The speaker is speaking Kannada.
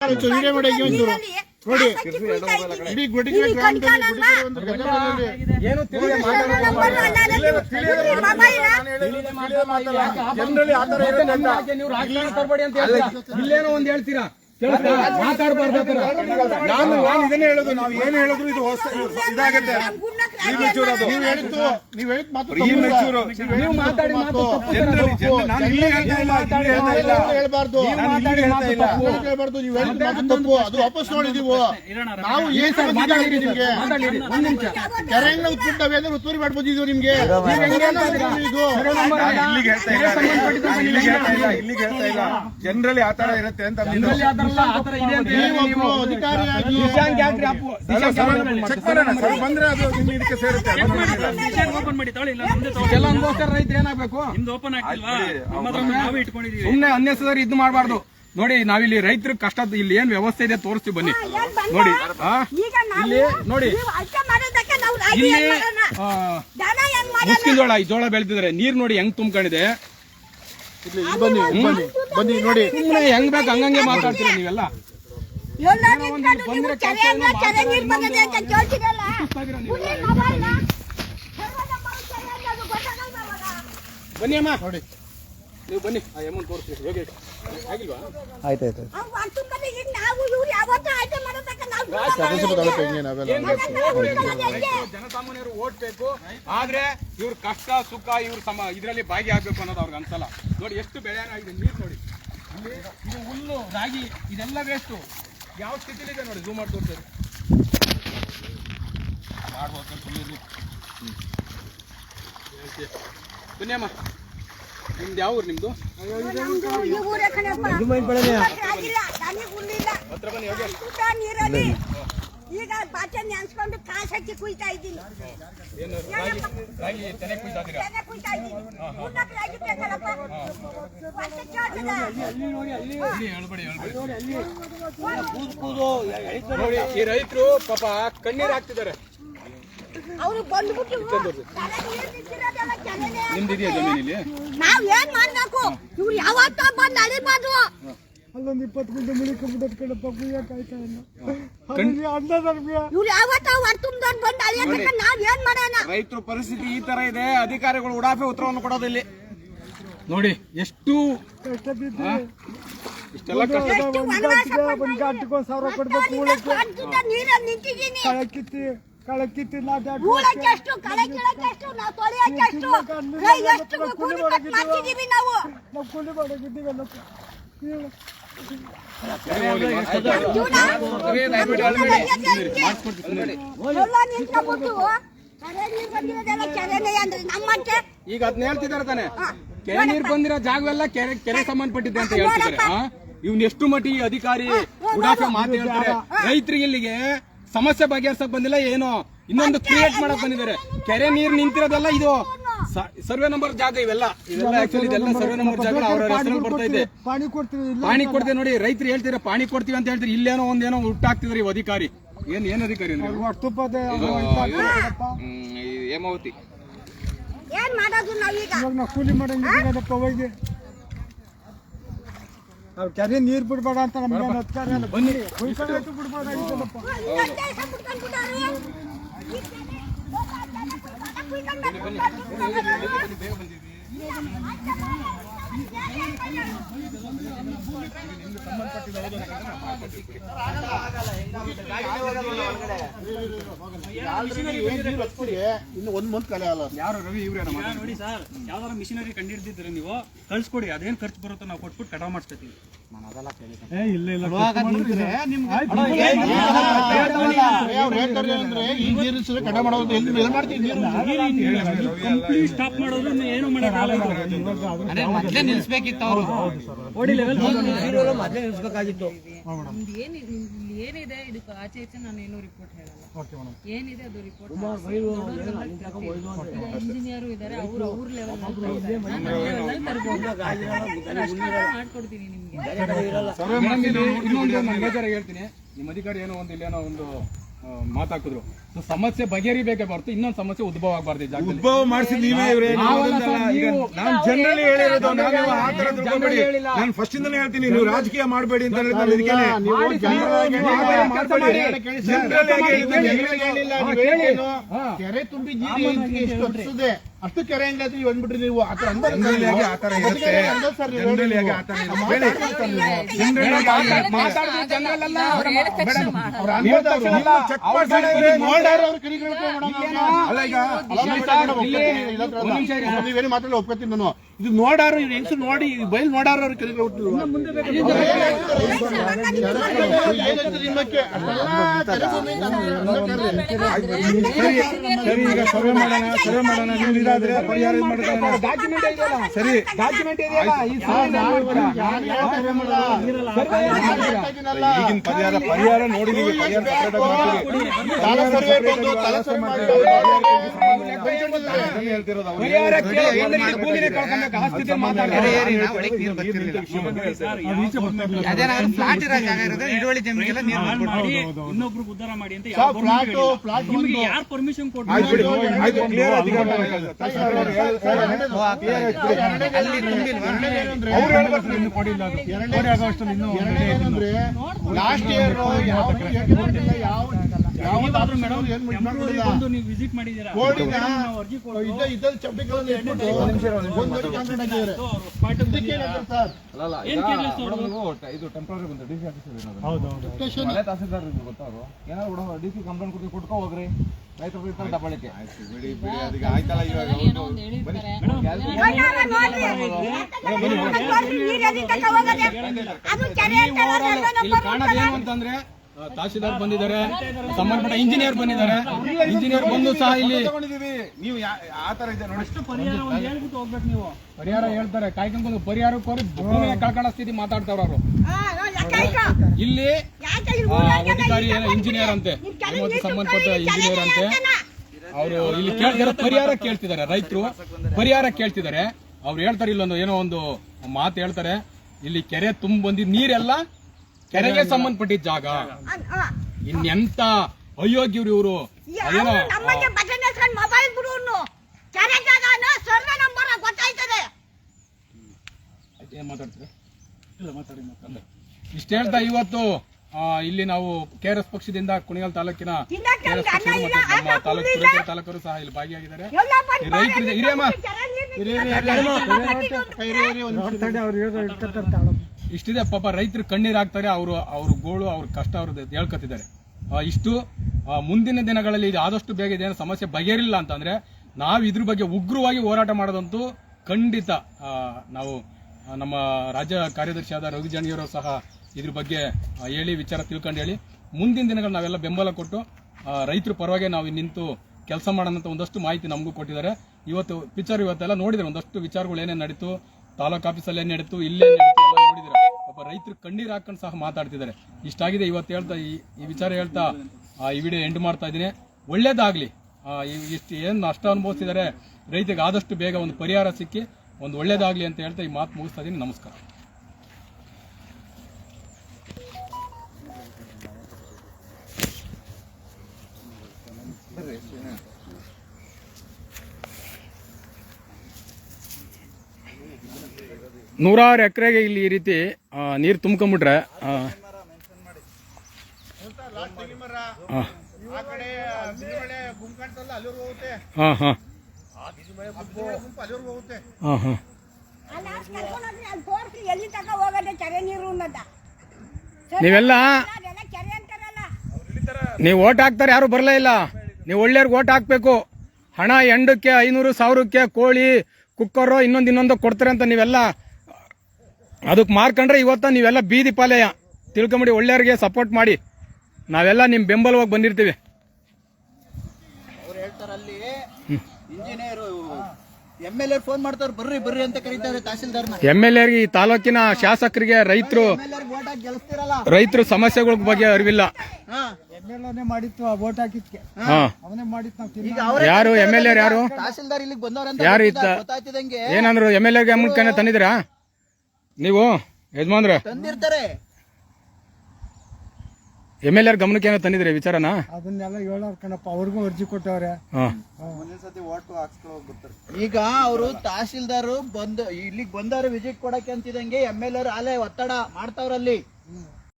ವಿಡಿಯೋ ಮಾಡಿ. ನೋಡಿ. ಇಡೀ ಗುಡಿಗೆ ಏನು ಅಂತ. ನೀವು ರಾಜಕಾರಣ ತರಬೇಡಿ ಅಂತ ಹೇಳ್ತೀರಾ? ಇಲ್ಲೇನೋ ಒಂದ್ ಹೇಳ್ತೀರಾ? ಮಾತಾಡ್ಬಾರ್ದು ಮಾತಾಡಬಾರ್ದು ನಾನು ನಾನು ಇದನ್ನೇ ಹೇಳೋದು. ನಾವು ಏನು ಹೇಳಿದ್ರು ಇದು ಹೊಸ ಇದಾಗತ್ತೆ. ನೀವು ಹೇಳಿದ್ದು ನೀವು ಹೇಳಿದ ಮಾತು ನೀವು ಮಾತಾಡಿ ಮಾತು ತಪ್ಪು ಸರ್ ಅದು. ನಾನು ಇಲ್ಲಿ ಹೇಳ್ತಾ ಇಲ್ಲ, ಇಲ್ಲಿ ಹೇಳ್ತಾ ಇಲ್ಲ. ಹೇಳ್ಬಾರ್ದು. ನೀವು ಮಾತಾಡಿ ಮಾತು ತಪ್ಪು. ನೀವು ಹೇಳ್ಬಾರ್ದು, ನೀವು ಹೇಳಿದ ಮಾತು ತಪ್ಪು. ಅದು ವಾಪಸ್ ನೋಡಿದೀವು ನಾವು. ಏನ್ ಸರ್ ಮಾತಾಡಿ ನಿಮ್ಗೆ? ಕೆರೆಯಿಂದ ಉತ್ಪನ್ನವೇ ಅಂದ್ರೆ ಮಾಡ್ಬೋದಿದ್ವು ಹೇಳ್ತಾ ಇಲ್ಲಿಗೆ ಇಲ್ಲ. ಸಂಬಂಧಪಟ್ಟಿದ್ದು ಇಲ್ಲಿಗೆ ಹೇಳ್ತಾ ಇಲ್ಲ. ಇಲ್ಲಿಗೆ ಹೇಳ್ತಾ ಇಲ್ಲ. ಜನರಲಿ ಆ ತರ ಇರುತ್ತೆ ಅಂತ ಜನರಲ್ಲಿ ಅಧಿಕಾರಿಯಾಗಿ ಬಂದ್ರೆ ಅದು ಇದಕ್ಕೆ ಸೇರುತ್ತೆ. ಓಪನ್ ಮಾಡಿ ತಾಳಿ ಇಲ್ಲ ನಮ್ದೇ ತಗೊಳ್ಳಿ. ಎಲ್ಲ ಅನುಭವಿಸ್ತಾರೆ ರೈತರು ಏನಾಗಬೇಕು? ನಿಮ್ದು ಓಪನ್ ಆಗ್ತಿಲ್ವಾ ನಮ್ಮ ಹತ್ರ ನಾವೇ ಇಟ್ಕೊಂಡಿದೀವಿ. ಸುಮ್ನೆ ಅನ್ನೆಸರಿ ಇದು ಮಾಡಬಾರ್ದು. ನೋಡಿ ನಾವಿಲ್ಲಿ ರೈತರ ಕಷ್ಟ ಇಲ್ಲಿ ಏನ್ ವ್ಯವಸ್ಥೆ ಇದೆ ತೋರಿಸ್ತೀವಿ ಬನ್ನಿ. ನೋಡಿ ಆ? ಈಗ ನಾವು ಇಲ್ಲಿ ನೋಡಿ. ನೀವು ಅರ್ಥ ಮಾಡೋದಕ್ಕೆ ನಾವು ರಾಜಿ ಇಲ್ಲಿ ಏನ್ ಮಾಡೋಣ? ಆ, ದನ ಹೆಂಗ್ ಮಾಡೋಣ? ಮುಸ್ಕಿನ ಜೋಳ ಈ ಜೋಳ ಬೆಳೆದಿದ್ರೆ ನೀರ್ ನೋಡಿ ಹೆಂಗ್ ತುಂಬ್ಕೊಂಡಿದೆ. ಇಲ್ಲಿ ಬನ್ನಿ ಬನ್ನಿ ಬನ್ನಿ ನೋಡಿ. ಸುಮ್ನೆ ಹೆಂಗ್ ಬೇಕು ಹಂಗಂಗೆ ಮಾತಾಡ್ತೀರಾ ನೀವೆಲ್ಲ? ಬನ್ನಿ ಅಮ್ಮ. ನೋಡಿ. ನೀವು ಬನ್ನಿ. ಆ ಅಮ್ಮನ್ ತೋರಿಸ್ತೀವಿ ಹೋಗಿ ಆಗಿಲ್ವಾ? ಆಯ್ತು ಆಯ್ತು ಜನಸಾಮಾನ್ಯರು ಓಟ್ ಬೇಕು ಆದ್ರೆ ಇವ್ರ ಕಷ್ಟ ಸುಖ ಇವ್ರ ಸಮ ಇದ್ರಲ್ಲಿ ಭಾಗಿಯಾಗಬೇಕು ಅನ್ನೋದು ಅವ್ರಿಗೆ ಅನ್ಸಲ್ಲ. ನೋಡಿ ಎಷ್ಟು ಬೆಳೆ ಆಗಿದೆ ನೀರು ನೋಡಿ. ಇಲ್ಲಿ ಇದು ಹುಲ್ಲು ರಾಗಿ ಇದೆಲ್ಲ ವೇಸ್ಟು ಯಾವ ಸ್ಥಿತಿಲಿದೆ ನೋಡಿ ಝೂಮ್ ಮಾಡಿ ತೋರಿಸಿ ಅಮ್ಮ ನಿಮ್ದು ಯಾವ ಊರು ಹುಲ್ಲಿಲ್ಲ. ಹತ್ರ ಬನ್ನಿ ಹೋಗಿ. ಈಗ ಬಾಚೆ ನೆನ್ಸ್ಕೊಂಡು ಕಾಸು ಹಚ್ಚಿ ಕುಯ್ತಾ ಇದ್ದೀನಿ. ಏನು? ರಾಗಿ ರಾಗಿ ತೆನೆ ಕುಯ್ತಾ ಇದ್ದೀರಾ? ತೆನೆ ಕುಯ್ತಾ ಇದ್ದೀನಿ. ಉಣ್ಣಕ್ಕೆ ರಾಗಿ ಬೇಕಲ್ಲಪ್ಪ? ನೋಡಿ ಈ ರೈತರು ಪಾಪ ಕಣ್ಣೀರ್ ಹಾಕ್ತಿದ್ದಾರೆ. ಅವ್ರು ಬಂದ್ಬಿಟ್ಟು ತಲೆಗೆ ನೀರ್ ಬಿಟ್ಟಿರೋದೆಲ್ಲ ಕೆನೆನೇ. ನಿಮ್ದು ಇದೆಯಾ ಜಮೀನು ಇಲ್ಲಿ? ನಾವ್ ಏನ್ ಮಾಡ್ಬೇಕು? ಇವ್ರು ಯಾವತ್ತ ಬಂದ್ ಅಲ್ಲೊಂದು ಇಪ್ಪತ್ತು ಗುಂಟೆ ಮುಳಿಕೊಂಡ್ಬಿಟ್ಟು ರೈತರ ಪರಿಸ್ಥಿತಿ ಈ ತರ ಇದೆ ಅಧಿಕಾರಿಗಳು ಉಡಾಫೆ ಉತ್ತರವನ್ನು ಕೊಡೋದಿಲ್ಲ. ನೋಡಿ ಎಷ್ಟು ಕಷ್ಟ ಬಿದ್ದು ಇಷ್ಟೆಲ್ಲ ಕಷ್ಟ. ಒಂದ್ ಗಂಟೆಗೆ ಒಂದ್ ಸಾವಿರ ಕೊಡ್ಬೇಕು ಉಳಕ್ಕೆ ನೀರಲ್ಲಿ ನಿಂತಿದ್ದೀನಿ. ಕಳಕಿತ್ತಿ ಕಳಕಿತ್ತಿ ನಾಟಾಡಿ ಹೂಳಕ್ಕೆ ಎಷ್ಟು ಕಳೆ ಕೀಳಕ್ಕೆ ಎಷ್ಟು ನಾವು ತೊಳೆಯಕ್ಕೆ ಎಷ್ಟು? ಕೈ ಎಷ್ಟು ಕೂಲಿ ಕಟ್ ಕೂಲಿ ಈಗ ಅದನ್ನ ಹೇಳ್ತಿದ್ದಾರೆ ತಾನೆ? ಕೆರೆ ನೀರು ಬಂದಿರೋ ಜಾಗವೆಲ್ಲ ಕೆರೆ ಕೆರೆ ಸಂಬಂಧಪಟ್ಟಿದೆ ಅಂತ ಹೇಳ್ತಿದ್ದಾರೆ? ಇವ್ನ ಎಷ್ಟು ಮಟ್ಟಿ ಅಧಿಕಾರಿ ಉಡಾಫೆ ಮಾತು ಹೇಳ್ತಾರೆ. ರೈತರಿಗೆ ಇಲ್ಲಿಗೆ ಸಮಸ್ಯೆ ಬಗೆಹರ್ಸಕ್ ಬಂದಿಲ್ಲ ಏನೋ ಇನ್ನೊಂದು ಕ್ರಿಯೇಟ್ ಮಾಡಕ್ ಬಂದಿದ್ದಾರೆ. ಕೆರೆ ನೀರು ನಿಂತಿರೋದೆಲ್ಲ ಇದು ಸರ್ವೆ ನಂಬರ್ ಜಾಗ ಇವೆಲ್ಲ. ಇವೆಲ್ಲ ಆಕ್ಚುಲಿ ಇದೆಲ್ಲ ಸರ್ವೆ ನಂಬರ್ ಜಾಗ ಅವ್ರ ಹೆಸರಲ್ಲಿ ಬರ್ತಾ ಇದೆ. ಪಾಣಿ ಕೊಡ್ತೀವಿ ಇಲ್ಲ ಪಾಣಿ ಕೊಡ್ತೀವಿ ನೋಡಿ ರೈತರು ಹೇಳ್ತೀರಾ ಪಾಣಿ ಕೊಡ್ತೀವಿ ಅಂತ ಹೇಳ್ತೀರಿ ಇಲ್ಲೇನೋ ಒಂದೇನೋ ಹುಟ್ಟಾಕ್ತಿದ್ರಿ ಇವ್ ಅಧಿಕಾರಿ. ಏನ್ ಏನ್ ಅಧಿಕಾರಿ ಅಂದ್ರೆ ಹೇಮಾವತಿ. ಏನ್ ಮಾಡೋದು ನಾವೀಗ ಇವಾಗ ನಾವು ಕೂಲಿ ಮಾಡಂಗಿದ್ದೀವಲ್ಲಪ್ಪ ಹೋಗಿ ನಾವು ಕೆರೆ ನೀರ್ ಬಿಡ್ಬೇಡ ಅಂತ ನಮ್ಗೆ ಏನು ಅಧಿಕಾರ ಇಲ್ಲ ಬನ್ನಿ ಹುಯ್ಕೊಂಡು ಬಿಡ್ಬೋದಾಗಿತ್ತಲ್ಲಪ್ಪ ಇನ್ನೊಂದೇ ಹೆಸರು ಬಿಟ್ಕೊಂಡ್ಬಿಟ್ಟಾರು. ಈ ಇನ್ನು ಒಂದ್ ಮಂತ್ ಕಲೆ ಅಲ್ಲ ಯಾರು ರವಿ ಇವ್ರೆ ನೋಡಿ ಸರ್ ಯಾವ್ದಾರ ಮಿಷಿನರಿ ಕಂಡಿಡ್ದಿದ್ರೆ ನೀವು ಕಳ್ಸ್ಕೊಡಿ ಅದೇನ್ ಖರ್ಚು ಬರುತ್ತೋ ನಾವು ಕೊಟ್ಬಿಟ್ಟು ಕಟಾವ್ ಮಾಡ್ಸ್ಕೊತೀವಿ ಕಡೆ ಮಾಡೋದು ಎಲ್ಲಿ ಮಾಡ್ತೀವಿ ನೀರು ಕಂಪ್ಲೀಟ್ ಸ್ಟಾಪ್ ಮಾಡೋದು ಇನ್ನು ನಿಲ್ಸ್ಬೇಕಿತ್ತು ಅವರು. ಏನಿದೆ ಇಲ್ಲಿ ಏನಿದೆ? ಇದಕ್ಕೆ ಆಚೆ ಈಚೆ ನಾನು ಏನು ರಿಪೋರ್ಟ್ ಹೇಳಲ್ಲ. ಏನಿದೆ ಅದು ರಿಪೋರ್ಟ್ ಇಂಜಿನಿಯರ್ ಇದಾರೆ. ಅವ್ರು ಅವ್ರ ಲೆವೆಲ್ ಮಾಡ್ಕೊಡ್ತೀನಿ ನಿಮ್ಗೆ. ಇನ್ನೊಂದು ಹೇಳ್ತೀನಿ. ನಿಮ್ಮ ಅಧಿಕಾರಿ ಏನೋ ಒಂದು ಇಲ್ಲೇನೋ ಒಂದು ಮಾತಾಕಿದ್ರು ಸಮಸ್ಯೆ ಬಗೆಹರಿಬೇಕೇ ಬರ್ತು ಇನ್ನೊಂದು ಸಮಸ್ಯೆ ಉದ್ಭವ ಆಗಬಾರ್ದು ಈ ಜಾಗದಲ್ಲಿ ಉದ್ಭವ ಮಾಡಿಸಿ ನೀವೇ ಇವ್ರೆ ನಾವಲ್ಲ ಸರ್, ನೀವು- ನಾನು ಜನರಲಿ ಹೇಳಿರೋದು ನಾನು ಆ. ತಿಳ್ಕೊಬೇಡಿ ಹೇಳಿಲ್ಲ. ನಾನು ಫಸ್ಟ್ ಇಂದನೇ ಹೇಳ್ತೀನಿ ನೀವು ರಾಜಕೀಯ ಮಾಡಬೇಡಿ ಅಂತ ಹೇಳಿದ್ರೆ ನಾನು ಇದಕ್ಕೇನೆ ನೀವು ಮಾಡಿ ಸರ್, ಆಗಿ ನೀವು ಮಾಡಿ. ಆ ಥರ ಕೆಲಸ ಮಾಡಿ. ಜನರಲ್ ಆಗಿ ಹೇಳ್ತೀನಿ. ಜನರಲ್ ಹೇಳಿಲ್ಲ, ಹಾ, ಹೇಳಿದ್ದೇನು? ಹಾ. ಕೆರೆ ತುಂಬಿ ನೀರು ಇದಕ್ಕೆ ಎಷ್ಟು ಹತ್ತಿದೆ ಅಷ್ಟು ಕೆರೆ ಹೆಂಗಾದ್ರೆ ಬಂದ್ಬಿಟ್ರಿ ನೀವು ಆ ಥರ ಆ ಸರ್ ನೀವು ಜನರಲ್ ಆಗಿ ಆ ಇರುತ್ತೆ ನೀವು. ನೀವು ಅನ್ಬೋದು ಅವ್ರು. ಚೆಕ್ ನೋಡ್ಯಾರ ಅವ್ರು ಕಿರಿಕಿರಿ ಮಾಡೋಣ ಅಲ್ಲ ಈಗ ಅಲ್ಲ, ಒಪ್ಕೊತೀನಿ, ಇಲ್ಲ ಅಂತ. ನೀವೇನು ಮಾತಾಡಲ್ಲ ಒಪ್ಕೊತೀನಿ ನಾನು ಇದು ನೋಡಾರು ಇವ್ರು ಹೆಂಗ್ಸು ನೋಡಿ ಈ ಬೈಲ್ ನೋಡಾರು ಅವ್ರು ಕಿರಿಕಿರಿ ಹುಟ್ಟಿಲ್ವಾ? ನಿಮ್ಮಕ್ಕೆ? ಸರಿ ಸರಿ ಈಗ ಸರ್ವೆ ಮಾಡೋಣ ಸರ್ವೆ ಮಾಡೋಣ ನೀವು ಪರಿಹಾರ ಮಾಡ್ಕೊಳ್ಳೋಣ ಡಾಕ್ಯುಮೆಂಟ್ ಇದೆಯಲ್ಲ ಸರಿ ಡಾಕ್ಯುಮೆಂಟ್ ಇದೆಯಲ್ಲ ಈ. ಈಗಿನ ಪರಿಹಾರ ಪರಿಹಾರ ಹೇಳ್ತಿರೋದು ಭೂಮಿನೇ ಕಳ್ಕೊಬೇಕು, ಆ ಮಾಡಿ ಇನ್ನೊಬ್ರಿಗೆ ಉದ್ಧಾರ ಮಾಡಿ ಅಂತ ಸರ್, ಫ್ಲಾಟ್ ಫ್ಲಾಟ್ ನಿಮ್ಗೆ ಒಂದು- ಯಾರು ಪರ್ಮಿಷನ್ ಕೊಟ್ಟು ಕ್ಲಿಯರ್ ಅಧಿಕಾರ ತಹಸೀಲ್ದಾರ್ ಆಗಸ್ಟ್ ಲಾಸ್ಟ್ ಇಯರ್ ಯಾವ ಕೊಟ್ಟಿಲ್ಲ, ಯಾವ ಯಾವ ನೀವಾದ್ರೂ ಮೇಡಮ್ ಏನ್ ಬಂದು ನೀವು ವಿಸಿಟ್ ಮಾಡಿದ್ದೀರಾ? ಕೊಟ್ಟು ಇದ್ದ ಇದ್ದಲ್ಲಿ ಚಪ್ಪಡಿಗಳನ್ನು ಇಟ್ಬಿಟ್ಟು ಒಂದು ಗಡಿ ಕಾಂಕ್ರೀಟ್ ಹಾಕಿದ್ದಾರೆ ಅವ್ರು ಇದಕ್ಕೆ ಏನಂತಾರೆ ಸರ್. ಏನ್ ಅವರು? ಇದು ಟೆಂಪರರಿ ಬಂದು ಡಿ ಸಿ ಆಫೀಸರ್ ಇರೋದು. ಸ್ಟೇಷನ್ ಮಳೆ ತಹಸೀಲ್ದಾರ್ ಏನಾದ್ರು ಡಿ ಸಿ ಕಂಪ್ಲೇಂಟ್ ಕೊಟ್ಟು ಕೊಟ್ಕೋ ಹೋಗ್ರಿ. ರೈತರು ಇರ್ತಾರೆ ದಬ್ಬಳಿಕೆ. ಬಿಡಿ ಬಿಡಿ ಅದಕ್ಕೆ ಆಯ್ತಲ್ಲ ಇವಾಗ ಹೇಳಿರ್ತಾರೆ. ಅದು ಕಾಣೋದೇನು ಅಂತಂದ್ರೆ ಆ, ತಹಸೀಲ್ದಾರ್ ಬಂದಿದ್ದಾರೆ ಸಂಬಂಧಪಟ್ಟ ಇಂಜಿನಿಯರ್ ಬಂದಿದ್ದಾರೆ. ಇಂಜಿನಿಯರ್ ಬಂದು ಸಹ ಇಲ್ಲಿ ನೀವು ಆತರ ಆ ತರ ಇದೆ ನೋಡಿ. ಪರಿಹಾರ ಒಂದು ಹೇಳ್ಬಿಟ್ಟು ಹೋಗ್ಬೇಕು ನೀವು. ಪರಿಹಾರ ಹೇಳ್ತಾರೆ. ಕಾಯ್ಕೊಂಡು ಪರಿಹಾರ ಕೋರಿ ಭೂಮಿಯ ಕಳ್ಕೊಳ್ಳೋ ಸ್ಥಿತಿ ಮಾತಾಡ್ತಾವ್ರ ಅವರು. ಇಲ್ಲಿ ಅಧಿಕಾರಿ ಏನೋ ಇಂಜಿನಿಯರ್ ಅಂತೆ ಸಂಬಂಧಪಟ್ಟ ಇಂಜಿನಿಯರ್ ಅಂತೆ? ಅವರು ಇಲ್ಲಿ ಕೇಳ್ತಾರೆ ಪರಿಹಾರ ಕೇಳ್ತಿದ್ದಾರೆ ರೈತರು. ಪರಿಹಾರ ಕೇಳ್ತಿದ್ದಾರೆ. ಅವ್ರು ಹೇಳ್ತಾರೆ ಇಲ್ಲೊಂದು ಏನೋ ಒಂದು ಮಾತು ಹೇಳ್ತಾರೆ. ಇಲ್ಲಿ ಕೆರೆ ತುಂಬ ಬಂದಿದ್ದು ನೀರೆಲ್ಲ ಕೆರೆಗೆ ಸಂಬಂಧಪಟ್ಟಿದ್ದ ಜಾಗ. ಇನ್ನೆಂತ ಅಯೋಗ್ಯರು ಇವರು? ಅದೇನೋ ಮೊಬೈಲ್ ಬಿಡುವನು ಕೆರೆ ಜಾಗನ ಸರ್ವೆ ನಂಬರ್ ಗೊತ್ತಾಯ್ತದೆ. ಏನ್ ಮಾತಾಡ್ತೀರಿ? ಇಷ್ಟ ಹೇಳ್ತಾ ಇವತ್ತು ಇಲ್ಲಿ ನಾವು ಕೆ ಆರ್ ಎಸ್ ಪಕ್ಷದಿಂದ ಕುಣಿಗಲ್ ತಾಲೂಕಿನ ಇಲ್ಲ, ತಾಲೂಕು ತಾಲೂಕರು ಸಹ ಇಲ್ಲಿ ಭಾಗಿಯಾಗಿದ್ದಾರೆ. ರೈತರಿಗೆ ಹಿರಿಯಮ್ಮ ಕೆರೆ ನೀರು ಇಷ್ಟಿದೆ ಪಾಪ ರೈತರು ಕಣ್ಣೀರು ಹಾಕ್ತಾರೆ, ಅವರು, ಅವ್ರ ಗೋಳು, ಅವ್ರ ಕಷ್ಟ ಅವ್ರದ್ದು ಹೇಳ್ಕೊತಿದ್ದಾರೆ. ಇಷ್ಟು ಮುಂದಿನ ದಿನಗಳಲ್ಲಿ ಇದು ಆದಷ್ಟು ಬೇಗ ಇದೇನು ಸಮಸ್ಯೆ ಬಗೆಹರಿಲ್ಲ ಅಂತಂದರೆ ನಾವು ಇದ್ರ ಬಗ್ಗೆ ಉಗ್ರವಾಗಿ ಹೋರಾಟ ಮಾಡೋದಂತೂ ಖಂಡಿತ ನಾವು ನಮ್ಮ ರಾಜ್ಯ ಕಾರ್ಯದರ್ಶಿಯಾದ ರಘು ಜಾಣಿಯವರು ಸಹ ಇದ್ರ ಬಗ್ಗೆ ಹೇಳಿ, ವಿಚಾರ ತಿಳ್ಕೊಂಡು ಹೇಳಿ. ಮುಂದಿನ ದಿನಗಳು ನಾವೆಲ್ಲ ಬೆಂಬಲ ಕೊಟ್ಟು ರೈತರ ಪರವಾಗಿ ನಾವು ನಿಂತು ಕೆಲಸ ಮಾಡೋಣ ಅಂತ ಒಂದಷ್ಟು ಮಾಹಿತಿ ನಮಗೂ ಕೊಟ್ಟಿದ್ದಾರೆ. ಇವತ್ತು, ಪಿಕ್ಚರ್ ಇವತ್ತೆಲ್ಲ ನೋಡಿದ್ರೆ ಒಂದಷ್ಟು ವಿಚಾರಗಳು ಏನೇನು ನಡೀತು, ತಾಲೂಕು ಆಫೀಸಲ್ಲಿ ಏನು ನಡೀತು, ಇಲ್ಲೇ ಪಾಪ ರೈತರು ಕಣ್ಣೀರ್ ಹಾಕೊಂಡು ಸಹ ಮಾತಾಡ್ತಿದ್ದಾರೆ. ಇಷ್ಟಾಗಿದೆ ಇವತ್ತು ಹೇಳ್ತಾ ಈ ವಿಚಾರ ಹೇಳ್ತಾ ಈ ವಿಡಿಯೋ ಎಂಡ್ ಮಾಡ್ತಾ ಇದ್ದೀನಿ. ಒಳ್ಳೇದಾಗಲಿ. ಇಷ್ಟು ಏನು ನಷ್ಟ ಅನುಭವಿಸಿದ್ದಾರೆ, ರೈತರಿಗೆ ಆದಷ್ಟು ಬೇಗ ಒಂದು ಪರಿಹಾರ ಸಿಕ್ಕಿ ಒಂದು ಒಳ್ಳೇದಾಗ್ಲಿ ಅಂತ ಹೇಳ್ತಾ ಈ ಮಾತು ಮುಗಿಸ್ತಾ ಇದ್ದೀನಿ. ನಮಸ್ಕಾರ. ನೂರಾರು ಎಕರೆಗೆ ಇಲ್ಲಿ ಈ ರೀತಿ ನೀರು ತುಂಬ್ಕೊಂಡ್ಬಿಟ್ರೆ ಹಾಂ ಹಾಂ. ಹಾ ಹಾ. ನೀವೆಲ್ಲ ನೀವು ಓಟ್ ಹಾಕ್ತಾರೆ, ಯಾರು ಬರಲೇ ಇಲ್ಲ. ನೀವು ಒಳ್ಳೆಯವ್ರಿಗೆ ಓಟ್ ಹಾಕ್ಬೇಕು. ಹಣ ಎಂಡಕ್ಕೆ ಐನೂರು, ಸಾವಿರಕ್ಕೆ ಕೋಳಿ, ಕುಕ್ಕರು, ಇನ್ನೊಂದು ಇನ್ನೊಂದು ಕೊಡ್ತಾರೆ ಅಂತ ನೀವೆಲ್ಲ ಅದಕ್ಕೆ ಮಾರ್ಕಂಡ್ರೆ ಇವತ್ತ ನೀವೆಲ್ಲ ಬೀದಿ ಪಾಲಯ. ತಿಳ್ಕೊಂಬಿಡಿ ಒಳ್ಳೆಯವ್ರಿಗೆ ಸಪೋರ್ಟ್ ಮಾಡಿ. ನಾವೆಲ್ಲ ನಿಮ್ಮ ಬೆಂಬಲವಾಗಿ ಬಂದಿರ್ತೀವಿ. ಅವ್ರು ಹೇಳ್ತಾರೆ ಅಲ್ಲಿ engineer M L A phone ಮಾಡ್ತಾರೆ ಬರ್ರಿ ಬರ್ರಿ ಅಂತ ಕರೀತಾರೆ ತಹಸೀಲ್ದಾರ್ನ. ಎಂ ಎಲ್ ತಾಲೂಕಿನ ಶಾಸಕರಿಗೆ ರೈತರು ರೈತರು ಸಮಸ್ಯೆಗಳ ಬಗ್ಗೆ ಅರಿವಿಲ್ಲ. ಹಾ. ಎಮ್ಮೆಲ್ಲೆನೇ ಮಾಡಿತ್ತು ಆ ವೋಟ್ ಹಾಕಿದ್ಕೆ. ಹಾ. ಅವನೇ ಮಾಡಿತ್ತು ನಾವು ಈಗ ಯಾರು ಎಂ ಎಲ್ ಎರ್ ಯಾರು? ತಹಸೀಲ್ದಾರ್ ಇಲ್ಲಿಗೆ ಬಂದವ್ರಂತ ಯಾರು ಏನಂದ್ರು ಎಂ ಎಲ್ ಎಗೆ ಅಮೌಂಟ್ ತಂದಿದ್ದೀರಾ? ನೀವು ಯಜಮಾನ್ರೆ. ತಂದಿರ್ತಾರೆ. ಎಂ ಎಲ್ ಆರ್ ಗಮನಕ್ಕೆ ಏನೋ ತಂದಿದ್ರೆ ವಿಚಾರನ? ಅದನ್ನೆಲ್ಲ ಹೇಳೋರ್ ಕಣಪ್ಪ ಅವ್ರಿಗೂ ಅರ್ಜಿ ಕೊಟ್ಟವ್ರೆ. ಹಾ. ಈಗ ಅವರು ತಹಶೀಲ್ದಾರ್ ಬಂದು ಇಲ್ಲಿಗೆ ಬಂದವರು ವಿಸಿಟ್ ಕೊಡಕ್ಕೆ ಅಂತಿದಂಗೆ ಎಂ ಎಲ್ ಆರ್ ಅಲ್ಲೇ ಒತ್ತಡ ಮಾಡ್ತಾವ್ರಲ್ಲಿ.